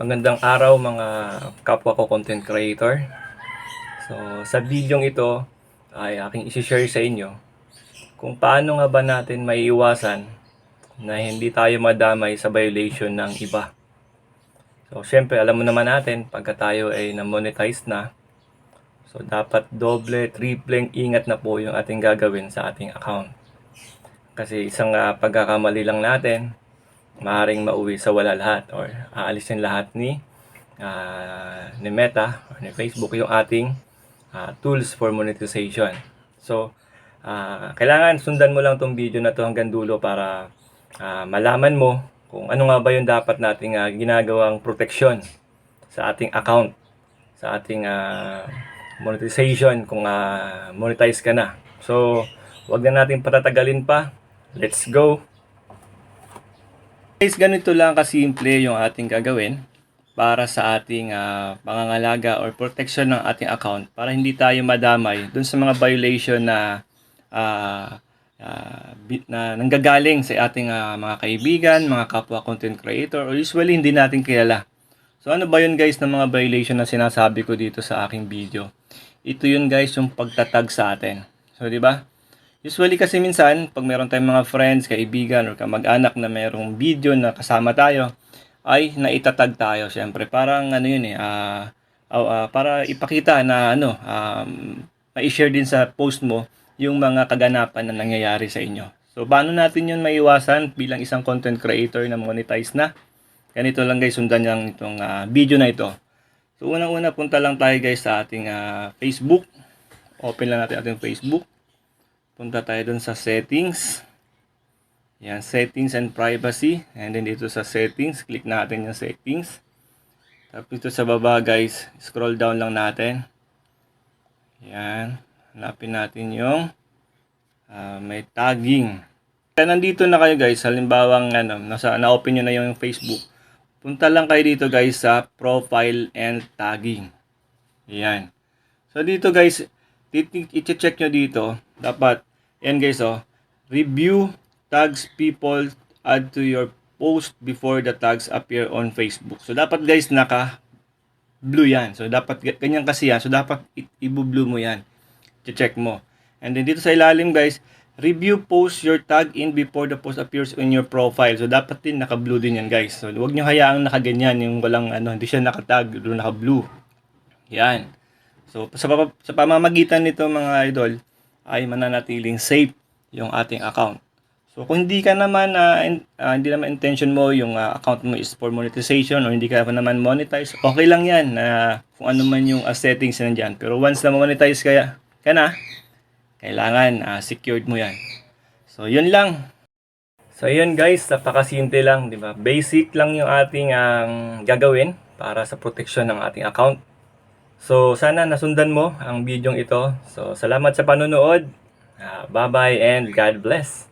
Magandang araw mga kapwa ko content creator. So, sa video ito ay aking isi-share sa inyo kung paano nga ba natin maiiwasan na hindi tayo madamay sa violation ng iba. So, syempre, alam mo naman natin, pagka tayo ay na-monetize na, so dapat doble, tripleng ingat na po yung ating gagawin sa ating account. Kasi isang ah, pagkakamali lang natin, maaaring mauwi sa wala lahat or aalisin lahat ni ah, ni Meta or ni Facebook yung ating ah, tools for monetization. So, ah, kailangan sundan mo lang tong video na to hanggang dulo para ah, malaman mo kung ano nga ba yung dapat nating ah, ginagawang protection sa ating account, sa ating ah, monetization kung ah, monetize ka na. So, wag na natin patatagalin pa. Let's go! Guys, ganito lang kasimple yung ating gagawin para sa ating ah, pangangalaga or protection ng ating account para hindi tayo madamay dun sa mga violation na ah, bi- na nanggagaling sa ating ah, mga kaibigan, mga kapwa content creator or usually hindi natin kilala. So ano ba yun guys ng mga violation na sinasabi ko dito sa aking video? Ito yun guys yung pagtatag sa atin. So di ba? Usually kasi minsan, pag meron tayong mga friends, kaibigan, or kamag-anak na merong video na kasama tayo, ay naitatag tayo syempre. Parang ano yun eh, ah, ah, ah, para ipakita na ano, um, ma-share din sa post mo yung mga kaganapan na nangyayari sa inyo. So, paano natin yun maiwasan bilang isang content creator na monetize na? Ganito lang guys, sundan lang itong ah, video na ito. So, unang-una punta lang tayo guys sa ating ah, Facebook. Open lang natin ating Facebook. Punta tayo dun sa settings. Yan, settings and privacy. And then dito sa settings, click natin yung settings. Tapos dito sa baba guys, scroll down lang natin. Yan. Hanapin natin yung ah, may tagging. Kaya nandito na kayo guys, halimbawa ano, nasa, na-open nyo na yung Facebook. Punta lang kayo dito guys sa profile and tagging. Yan. So dito guys, i-check nyo dito, dapat, yan guys oh, review tags people add to your post before the tags appear on Facebook. So dapat guys, naka blue yan. So dapat ga- ganyan kasi yan. So dapat i- i-blue mo yan. check mo. And then dito sa ilalim guys, review post your tag in before the post appears on your profile. So dapat din naka-blue din yan guys. So huwag nyo hayaang nakaganyan yung walang ano, hindi siya naka-tag, naka-blue. Yan. So sa, sa pamamagitan nito mga idol ay mananatiling safe yung ating account. So kung hindi ka naman in- ah, hindi naman intention mo yung ah, account mo is for monetization or hindi ka pa naman monetize, okay lang 'yan na kung ano man yung ah, settings na nandiyan. Pero once na monetize ka, ka na, kailangan ah, secured mo 'yan. So yun lang. So yun guys, napakasimple lang, di ba? Basic lang yung ating ang gagawin para sa protection ng ating account. So sana nasundan mo ang video ito. So salamat sa panonood. Ah, bye-bye and God bless.